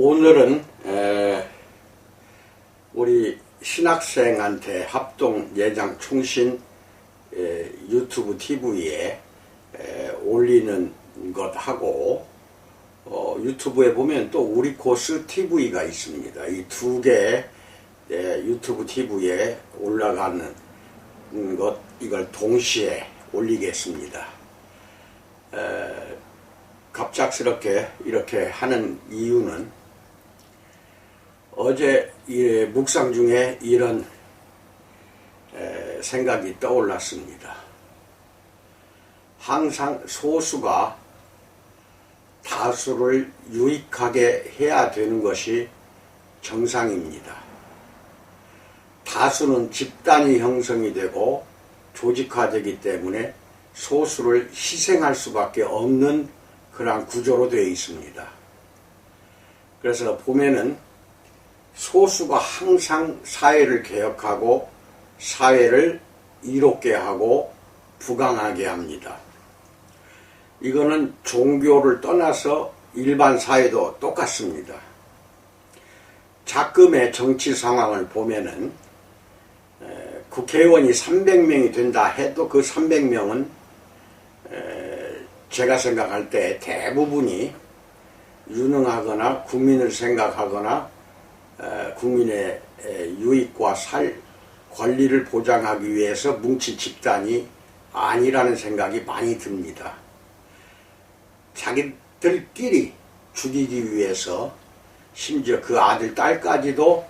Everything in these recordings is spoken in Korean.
오늘은 에, 우리 신학생한테 합동 예장 에, 유튜브 TV에 에, 올리는 것하고 어, 유튜브에 보면 또 우리 코스 TV가 있습니다. 이 두 개 유튜브 TV에 올라가는 것 이걸 동시에 올리겠습니다. 에, 갑작스럽게 이렇게 하는 이유는 어제 이 묵상 중에 이런 에, 생각이 떠올랐습니다. 항상 소수가 다수를 유익하게 해야 되는 것이 정상입니다. 다수는 집단이 형성이 되고 조직화되기 때문에 소수를 희생할 수밖에 없는 그러한 구조로 되어 있습니다. 그래서 보면은 소수가 항상 사회를 개혁하고 사회를 이롭게 하고 부강하게 합니다. 이거는 종교를 떠나서 일반 사회도 똑같습니다. 작금의 정치 상황을 보면은 국회의원이 300명이 된다 해도 그 300명은 제가 생각할 때 대부분이 유능하거나 국민을 생각하거나 국민의 유익과 살 권리를 보장하기 위해서 뭉친 집단이 아니라는 생각이 많이 듭니다. 자기들끼리 죽이기 위해서 심지어 그 아들, 딸까지도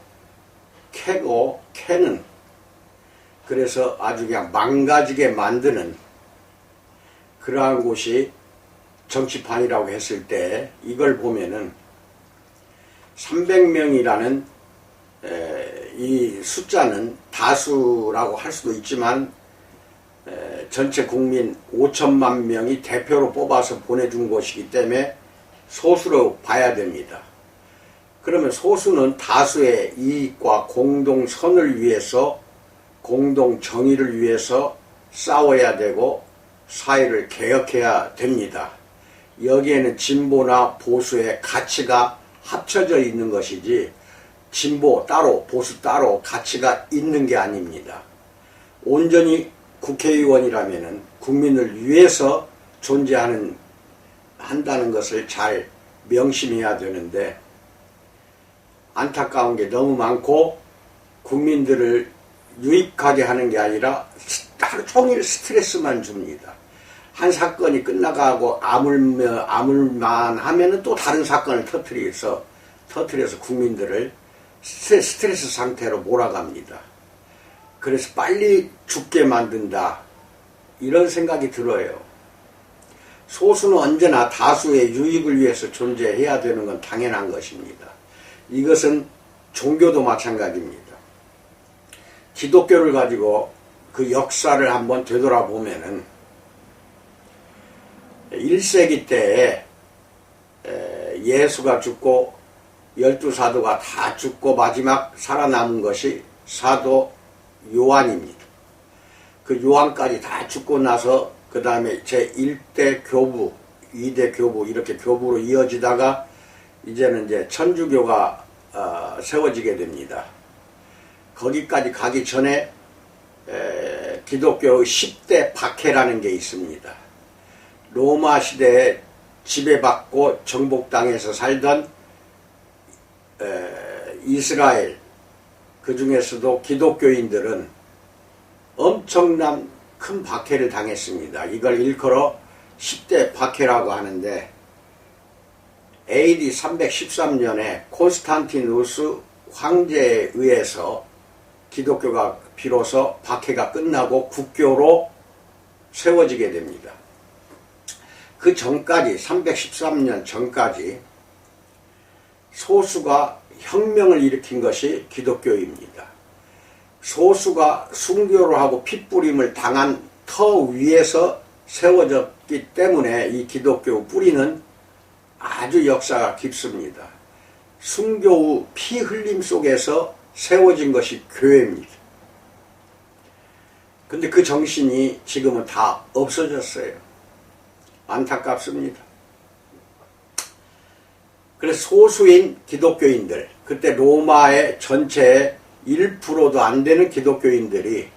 캐고 캐는 그래서 아주 그냥 망가지게 만드는 그러한 곳이 정치판이라고 했을 때 이걸 보면은 300명이라는 이 숫자는 다수라고 할 수도 있지만 전체 국민 5천만 명이 대표로 뽑아서 보내준 것이기 때문에 소수로 봐야 됩니다. 그러면 소수는 다수의 이익과 공동선을 위해서 공동 정의를 위해서 싸워야 되고 사회를 개혁해야 됩니다. 여기에는 진보나 보수의 가치가 합쳐져 있는 것이지 진보 따로 보수 따로 가치가 있는 게 아닙니다. 온전히 국회의원이라면 국민을 위해서 존재하는 한다는 것을 잘 명심해야 되는데 안타까운 게 너무 많고 국민들을 유익하게 하는 게 아니라 하루 종일 스트레스만 줍니다. 한 사건이 끝나가고 아물며 아물만 하면은 또 다른 사건을 터트려서 터트려서 국민들을 스트레스 상태로 몰아갑니다. 그래서 빨리 죽게 만든다 이런 생각이 들어요. 소수는 언제나 다수의 유익을 위해서 존재해야 되는 건 당연한 것입니다. 이것은 종교도 마찬가지입니다. 기독교를 가지고 그 역사를 한번 되돌아보면은 1세기 때에 예수가 죽고 열두 사도가 다 죽고 마지막 살아남은 것이 사도 요한입니다. 그 요한까지 다 죽고 나서 그 다음에 제 1대 교부, 2대 교부 이렇게 교부로 이어지다가 이제는 이제 천주교가 어, 세워지게 됩니다. 거기까지 가기 전에 에, 기독교의 10대 박해라는 게 있습니다. 로마 시대에 지배받고 정복당에서 살던 에, 이스라엘 그 중에서도 기독교인들은 엄청난 큰 박해를 당했습니다. 이걸 일컬어 10대 박해라고 하는데 AD 313년에 콘스탄티누스 황제에 의해서 기독교가 비로소 박해가 끝나고 국교로 세워지게 됩니다. 그 전까지 313년 전까지 소수가 혁명을 일으킨 것이 기독교입니다. 소수가 순교를 하고 핏부림을 당한 터 위에서 세워졌기 때문에 이 기독교 뿌리는 아주 역사가 깊습니다. 순교 후 피 흘림 속에서 세워진 것이 교회입니다. 근데 그 정신이 지금은 다 없어졌어요. 안타깝습니다. 그래서 소수인 기독교인들, 그때 로마의 전체의 1%도 안 되는 기독교인들이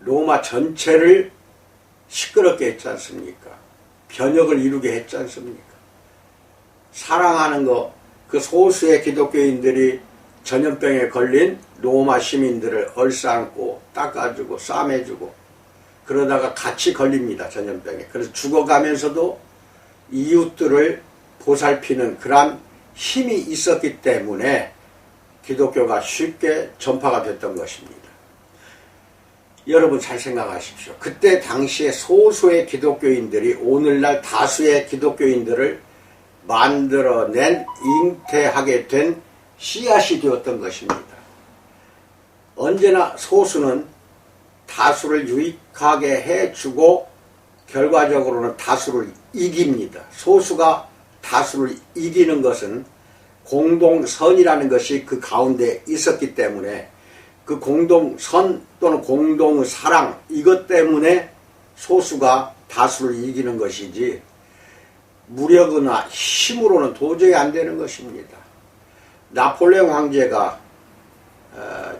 로마 전체를 시끄럽게 했지 않습니까? 변혁을 이루게 했지 않습니까? 사랑하는 거, 그 소수의 기독교인들이 전염병에 걸린 로마 시민들을 얼싸안고 닦아주고 싸매주고 그러다가 같이 걸립니다. 전염병에. 그래서 죽어가면서도 이웃들을 보살피는 그러한 힘이 있었기 때문에 기독교가 쉽게 전파가 됐던 것입니다. 여러분 잘 생각하십시오. 그때 당시에 소수의 기독교인들이 오늘날 다수의 기독교인들을 만들어낸 잉태하게 된 씨앗이 되었던 것입니다. 언제나 소수는 다수를 유익하게 해주고 결과적으로는 다수를 이깁니다. 소수가 다수를 이기는 것은 공동선이라는 것이 그 가운데 있었기 때문에 그 공동선 또는 공동사랑 이것 때문에 소수가 다수를 이기는 것이지 무력이나 힘으로는 도저히 안 되는 것입니다. 나폴레옹 황제가 어,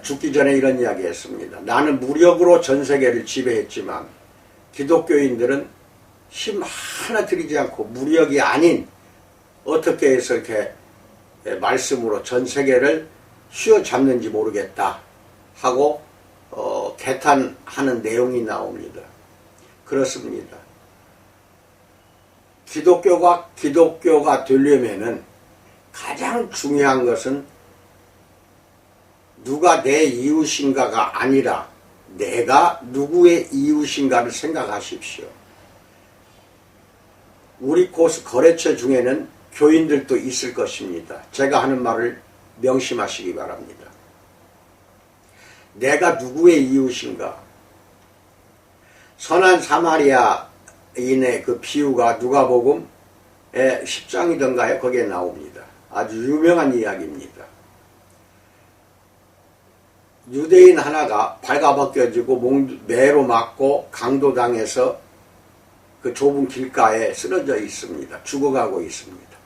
죽기 전에 이런 이야기 했습니다. 나는 무력으로 전 세계를 지배했지만 기독교인들은 힘 하나 들이지 않고 무력이 아닌 어떻게 해서 이렇게 말씀으로 전 세계를 휘어잡는지 모르겠다 하고 어, 개탄하는 내용이 나옵니다. 그렇습니다. 기독교가 기독교가 되려면은 가장 중요한 것은 누가 내 이웃인가가 아니라 내가 누구의 이웃인가를 생각하십시오. 우리 코스 거래처 중에는 교인들도 있을 것입니다. 제가 하는 말을 명심하시기 바랍니다. 내가 누구의 이웃인가? 선한 사마리아인의 그 비유가 누가복음 10장이던가요? 거기에 나옵니다. 아주 유명한 이야기입니다. 유대인 하나가 발가벗겨지고 매로 맞고 강도당해서 그 좁은 길가에 쓰러져 있습니다. 죽어가고 있습니다.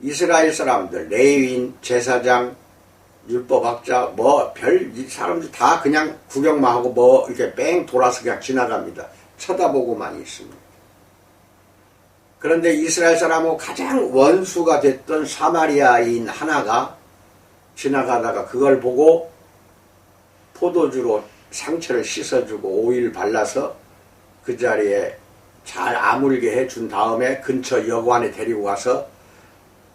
이스라엘 사람들, 레위인, 제사장, 율법학자, 뭐, 별, 사람들 다 그냥 구경만 하고 뭐, 이렇게 뺑 돌아서 그냥 지나갑니다. 쳐다보고만 있습니다. 그런데 이스라엘 사람하고 가장 원수가 됐던 사마리아인 하나가 지나가다가 그걸 보고 포도주로 상처를 씻어주고 오일 발라서 그 자리에 잘 아물게 해준 다음에 근처 여관에 데리고 가서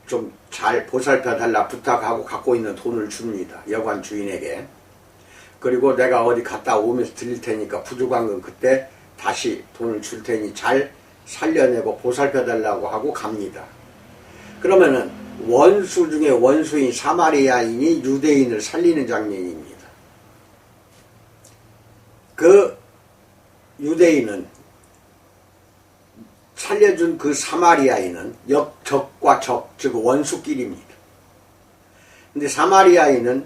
좀 잘 보살펴 달라 부탁하고 갖고 있는 돈을 줍니다. 여관 주인에게. 그리고 내가 어디 갔다 오면서 드릴 테니까 부족한 건 그때 다시 돈을 줄 테니 잘 살려내고 보살펴 달라고 하고 갑니다. 그러면은 원수 중에 원수인 사마리아인이 유대인을 살리는 장면입니다. 그 유대인은 살려준 그 사마리아인은 역 적과 적, 즉 원수끼리입니다. 근데 사마리아인은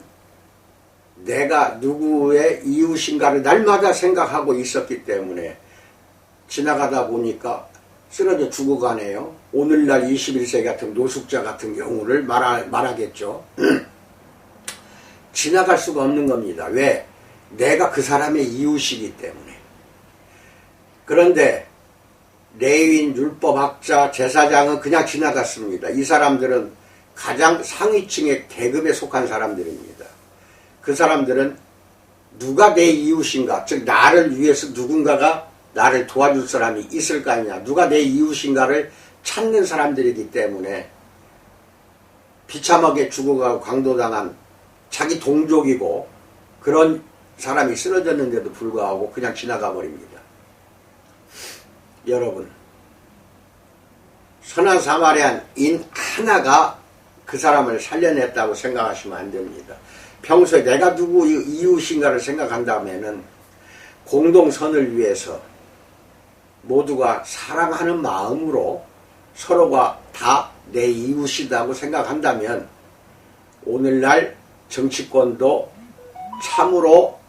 내가 누구의 이웃인가를 날마다 생각하고 있었기 때문에 지나가다 보니까 쓰러져 죽어가네요. 오늘날 21세기 같은 노숙자 같은 경우를 말하, 말하겠죠. 지나갈 수가 없는 겁니다. 왜? 내가 그 사람의 이웃이기 때문에. 그런데 레인 율법학자 제사장은 그냥 지나갔습니다. 이 사람들은 가장 상위층의 계급에 속한 사람들입니다. 그 사람들은 누가 내 이웃인가, 즉 나를 위해서 누군가가 나를 도와줄 사람이 있을 거 아니냐, 누가 내 이웃인가를 찾는 사람들이기 때문에 비참하게 죽어가고 강도당한 자기 동족이고 그런 사람이 쓰러졌는데도 불구하고 그냥 지나가 버립니다. 여러분, 선한 사마리안인 하나가 그 사람을 살려냈다고 생각하시면 안 됩니다. 평소에 내가 누구 이웃인가를 생각한다면은 공동선을 위해서 모두가 사랑하는 마음으로 서로가 다 내 이웃이다고 생각한다면 오늘날 정치권도 참으로 어,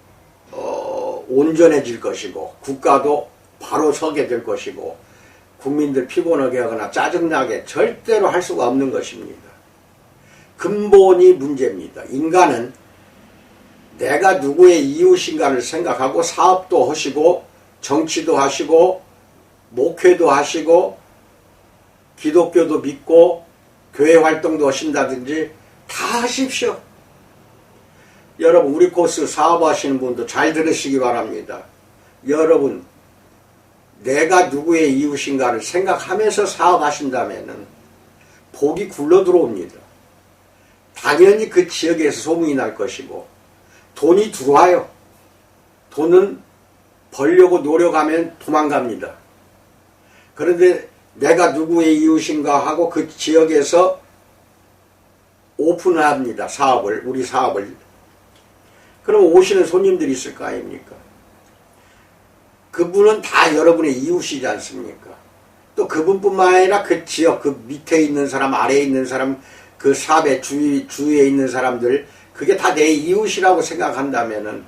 온전해질 것이고 국가도 바로 서게 될 것이고 국민들 피곤하게 하거나 짜증나게 절대로 할 수가 없는 것입니다. 근본이 문제입니다. 인간은 내가 누구의 이웃인가를 생각하고 사업도 하시고 정치도 하시고 목회도 하시고 기독교도 믿고 교회 활동도 하신다든지 다 하십시오. 여러분 우리 코스 사업하시는 분도 잘 들으시기 바랍니다. 여러분 내가 누구의 이웃인가를 생각하면서 사업하신다면 복이 굴러 들어옵니다. 당연히 그 지역에서 소문이 날 것이고 돈이 들어와요. 돈은 벌려고 노력하면 도망갑니다. 그런데 내가 누구의 이웃인가 하고 그 지역에서 오픈합니다. 사업을, 우리 사업을. 그럼 오시는 손님들이 있을 거 아닙니까? 그분은 다 여러분의 이웃이지 않습니까? 또 그분뿐만 아니라 그 지역, 그 밑에 있는 사람, 아래에 있는 사람, 그 사업의 주위, 주위에 있는 사람들, 그게 다 내 이웃이라고 생각한다면은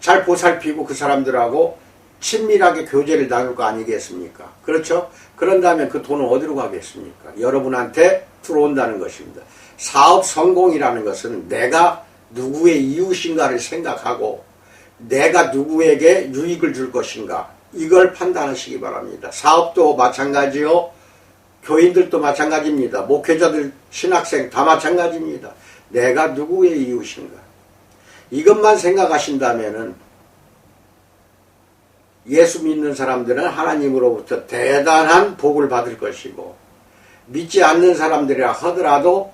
잘 보살피고 그 사람들하고 친밀하게 교제를 나눌 거 아니겠습니까? 그렇죠? 그런다면 그 돈은 어디로 가겠습니까? 여러분한테 들어온다는 것입니다. 사업 성공이라는 것은 내가 누구의 이웃인가를 생각하고 내가 누구에게 유익을 줄 것인가 이걸 판단하시기 바랍니다. 사업도 마찬가지요. 교인들도 마찬가지입니다. 목회자들, 신학생 다 마찬가지입니다. 내가 누구의 이웃인가. 이것만 생각하신다면은 예수 믿는 사람들은 하나님으로부터 대단한 복을 받을 것이고 믿지 않는 사람들이라 하더라도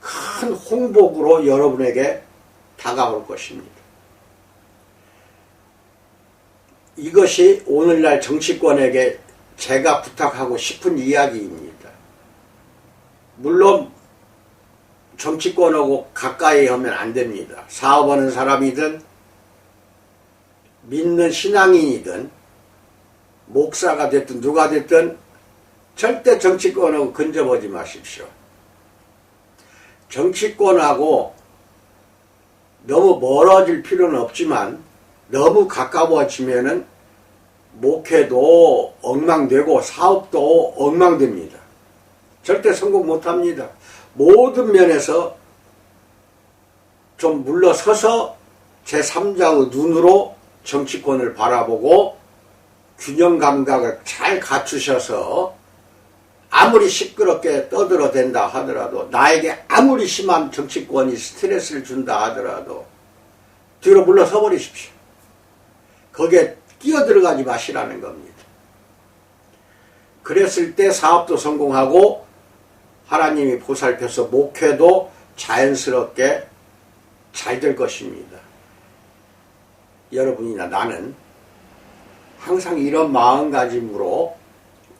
큰 홍복으로 여러분에게 다가올 것입니다. 이것이 오늘날 정치권에게 제가 부탁하고 싶은 이야기입니다. 물론 정치권하고 가까이 하면 안 됩니다. 사업하는 사람이든 믿는 신앙인이든 목사가 됐든 누가 됐든 절대 정치권하고 근접하지 마십시오. 정치권하고 너무 멀어질 필요는 없지만 너무 가까워지면은 목회도 엉망되고 사업도 엉망됩니다. 절대 성공 못합니다. 모든 면에서 좀 물러서서 제3자의 눈으로 정치권을 바라보고 균형 감각을 잘 갖추셔서 아무리 시끄럽게 떠들어댄다 하더라도 나에게 아무리 심한 정치권이 스트레스를 준다 하더라도 뒤로 물러서 버리십시오. 거기에 끼어 들어가지 마시라는 겁니다. 그랬을 때 사업도 성공하고 하나님이 보살펴서 목회도 자연스럽게 잘 될 것입니다. 여러분이나 나는 항상 이런 마음가짐으로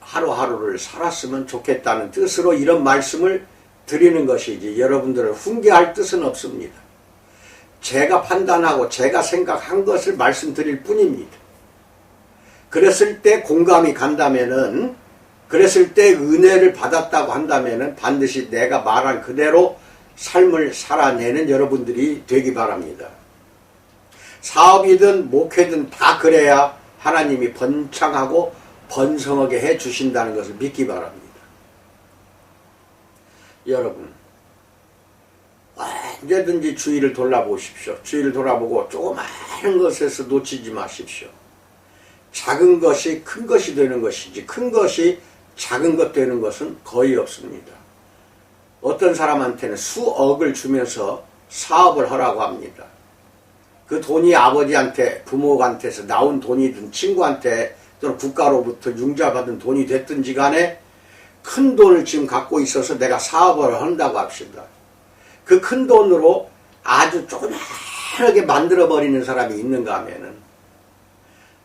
하루하루를 살았으면 좋겠다는 뜻으로 이런 말씀을 드리는 것이지 여러분들을 훈계할 뜻은 없습니다. 제가 판단하고 제가 생각한 것을 말씀드릴 뿐입니다. 그랬을 때 공감이 간다면은 그랬을 때 은혜를 받았다고 한다면은 반드시 내가 말한 그대로 삶을 살아내는 여러분들이 되기 바랍니다. 사업이든 목회든 다 그래야 하나님이 번창하고 번성하게 해 주신다는 것을 믿기 바랍니다. 여러분, 언제든지 주의를 돌아보십시오. 주의를 돌아보고 조그마한 것에서 놓치지 마십시오. 작은 것이 큰 것이 되는 것이지 큰 것이 작은 것 되는 것은 거의 없습니다. 어떤 사람한테는 수억을 주면서 사업을 하라고 합니다. 그 돈이 아버지한테 부모한테서 나온 돈이든 친구한테 또는 국가로부터 융자받은 돈이 됐든지 간에 큰 돈을 지금 갖고 있어서 내가 사업을 한다고 합시다. 그 큰 돈으로 아주 조그맣게 만들어버리는 사람이 있는가 하면은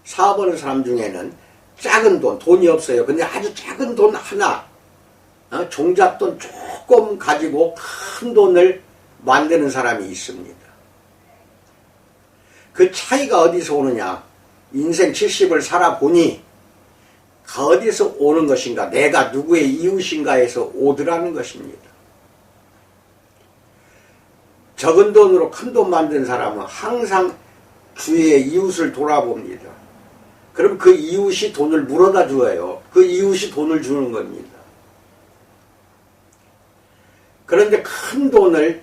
사업하는 사람 중에는 작은 돈, 돈이 없어요. 근데 아주 작은 돈 하나, 어? 종잣돈 조금 가지고 큰 돈을 만드는 사람이 있습니다. 그 차이가 어디서 오느냐? 인생 70을 살아보니 어디서 오는 것인가? 내가 누구의 이웃인가에서 오더라는 것입니다. 적은 돈으로 큰 돈 만든 사람은 항상 주위의 이웃을 돌아봅니다. 그럼 그 이웃이 돈을 물어다 주어요. 그 이웃이 돈을 주는 겁니다. 그런데 큰 돈을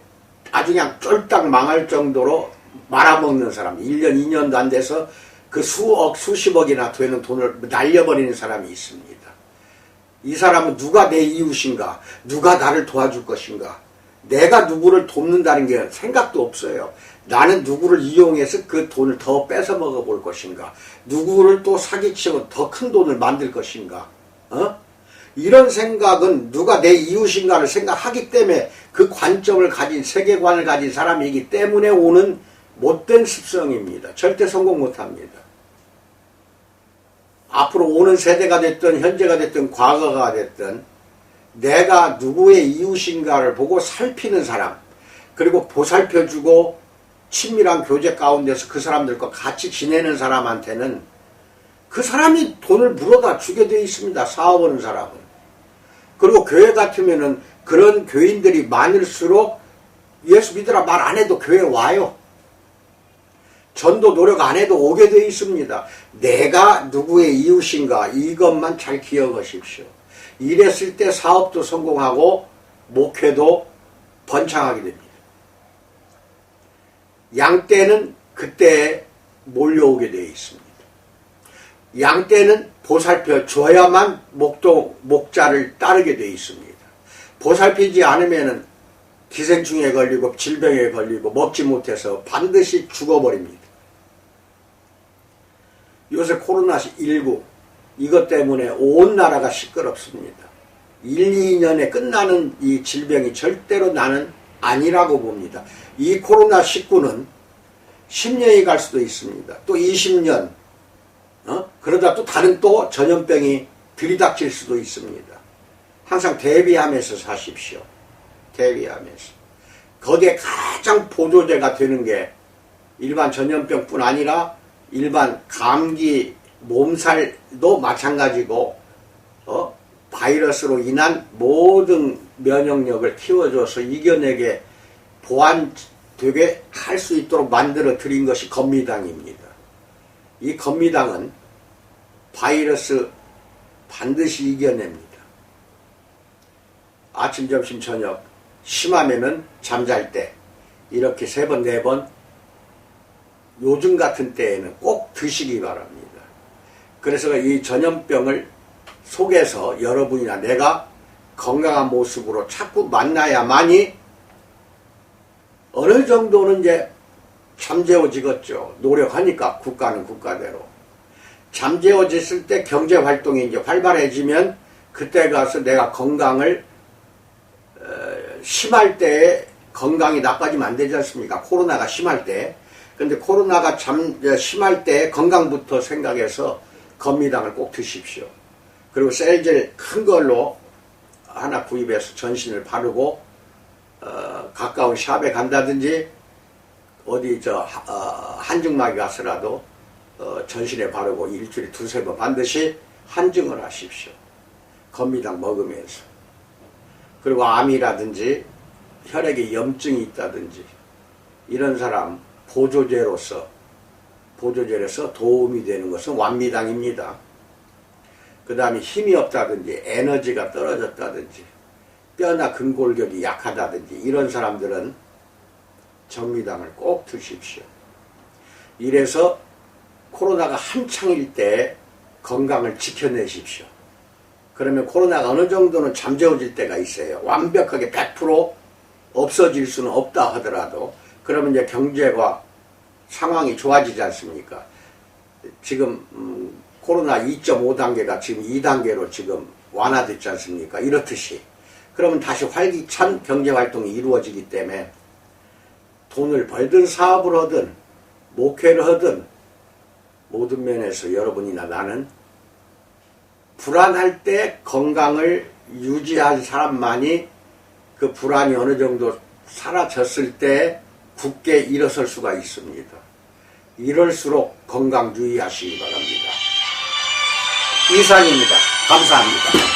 아주 그냥 쫄딱 망할 정도로 말아먹는 사람, 1년, 2년도 안 돼서 그 수억, 수십억이나 되는 돈을 날려버리는 사람이 있습니다. 이 사람은 누가 내 이웃인가? 누가 나를 도와줄 것인가? 내가 누구를 돕는다는 게 생각도 없어요. 나는 누구를 이용해서 그 돈을 더 뺏어 먹어 볼 것인가? 누구를 또 사기치고 더 큰 돈을 만들 것인가? 어? 이런 생각은 누가 내 이웃인가를 생각하기 때문에 그 관점을 가진 세계관을 가진 사람이기 때문에 오는 못된 습성입니다. 절대 성공 못합니다. 앞으로 오는 세대가 됐든 현재가 됐든 과거가 됐든 내가 누구의 이웃인가를 보고 살피는 사람 그리고 보살펴주고 친밀한 교제 가운데서 그 사람들과 같이 지내는 사람한테는 그 사람이 돈을 물어다 주게 되어 있습니다. 사업하는 사람은. 그리고 교회 같으면은 그런 교인들이 많을수록 예수 믿으라 말 안 해도 교회 와요. 전도 노력 안 해도 오게 되어 있습니다. 내가 누구의 이웃인가 이것만 잘 기억하십시오. 이랬을 때 사업도 성공하고 목회도 번창하게 됩니다. 양떼는 그때 몰려오게 되어 있습니다. 양떼는 보살펴 줘야만 목동, 목자를 따르게 되어 있습니다. 보살피지 않으면은 기생충에 걸리고 질병에 걸리고 먹지 못해서 반드시 죽어버립니다. 요새 코로나19 이것 때문에 온 나라가 시끄럽습니다. 1, 2년에 끝나는 이 질병이 절대로 나는 아니라고 봅니다. 이 코로나19는 10년이 갈 수도 있습니다. 또 20년, 어? 그러다 또 다른 또 전염병이 들이닥칠 수도 있습니다. 항상 대비하면서 사십시오. 대비하면서. 거기에 가장 보조제가 되는 게 일반 전염병뿐 아니라 일반 감기, 몸살도 마찬가지고, 어? 바이러스로 인한 모든 면역력을 키워줘서 이겨내게 보완되게 할 수 있도록 만들어 드린 것이 건미당입니다. 이 건미당은 바이러스 반드시 이겨냅니다. 아침, 점심, 저녁 심하면은 잠잘 때 이렇게 세 번, 네 번 요즘 같은 때에는 꼭 드시기 바랍니다. 그래서 이 전염병을 속에서 여러분이나 내가 건강한 모습으로 자꾸 만나야만이 어느 정도는 이제 잠재워지겠죠. 노력하니까 국가는 국가대로. 잠재워졌을 때 경제 활동이 이제 활발해지면 그때 가서 내가 건강을 어, 심할 때에 건강이 나빠지면 안 되지 않습니까? 코로나가 심할 때. 근데 코로나가 잠, 심할 때 건강부터 생각해서 건미당을 꼭 드십시오. 그리고 셀젤 큰 걸로 하나 구입해서 전신을 바르고 어, 가까운 샵에 간다든지 어디 저 어, 한증막에 가서라도 어, 전신에 바르고 일주일에 두세 번 반드시 한증을 하십시오. 건미당 먹으면서. 그리고 암이라든지 혈액에 염증이 있다든지 이런 사람 보조제로서 보조제로서 도움이 되는 것은 완미당입니다. 그 다음에 힘이 없다든지 에너지가 떨어졌다든지 뼈나 근골격이 약하다든지 이런 사람들은 정미당을 꼭 드십시오. 이래서 코로나가 한창일 때 건강을 지켜내십시오. 그러면 코로나가 어느 정도는 잠재워질 때가 있어요. 완벽하게 100% 없어질 수는 없다 하더라도 그러면 이제 경제가 상황이 좋아지지 않습니까? 지금 음, 코로나 2.5단계가 지금 2단계로 지금 완화됐지 않습니까? 이렇듯이 그러면 다시 활기찬 경제활동이 이루어지기 때문에 돈을 벌든 사업을 하든 목회를 하든 모든 면에서 여러분이나 나는 불안할 때 건강을 유지한 사람만이 그 불안이 어느 정도 사라졌을 때 굳게 일어설 수가 있습니다. 이럴수록 건강 유의하시기 바랍니다. 이상입니다. 감사합니다.